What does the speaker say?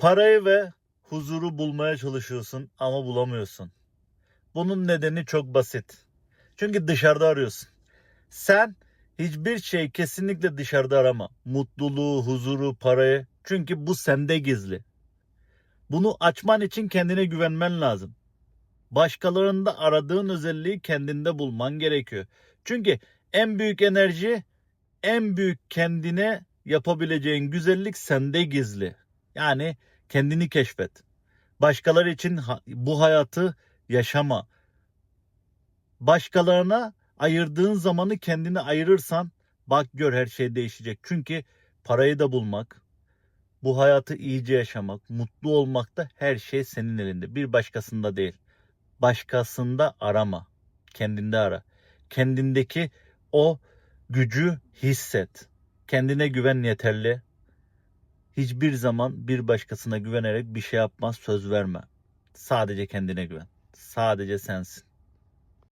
Parayı ve huzuru bulmaya çalışıyorsun ama bulamıyorsun. Bunun nedeni çok basit. Çünkü dışarıda arıyorsun. Sen hiçbir şey kesinlikle dışarıda arama. Mutluluğu, huzuru, parayı. Çünkü bu sende gizli. Bunu açman için kendine güvenmen lazım. Başkalarında aradığın özelliği kendinde bulman gerekiyor. Çünkü en büyük enerji, en büyük kendine yapabileceğin güzellik sende gizli. Yani kendini keşfet. Başkaları için bu hayatı yaşama. Başkalarına ayırdığın zamanı kendine ayırırsan bak gör her şey değişecek. Çünkü parayı da bulmak, bu hayatı iyice yaşamak, mutlu olmak da her şey senin elinde. Bir başkasında değil. Başkasında arama. Kendinde ara. Kendindeki o gücü hisset. Kendine güven yeterli. Hiçbir zaman bir başkasına güvenerek bir şey yapmaz, söz verme. Sadece kendine güven. Sadece sensin.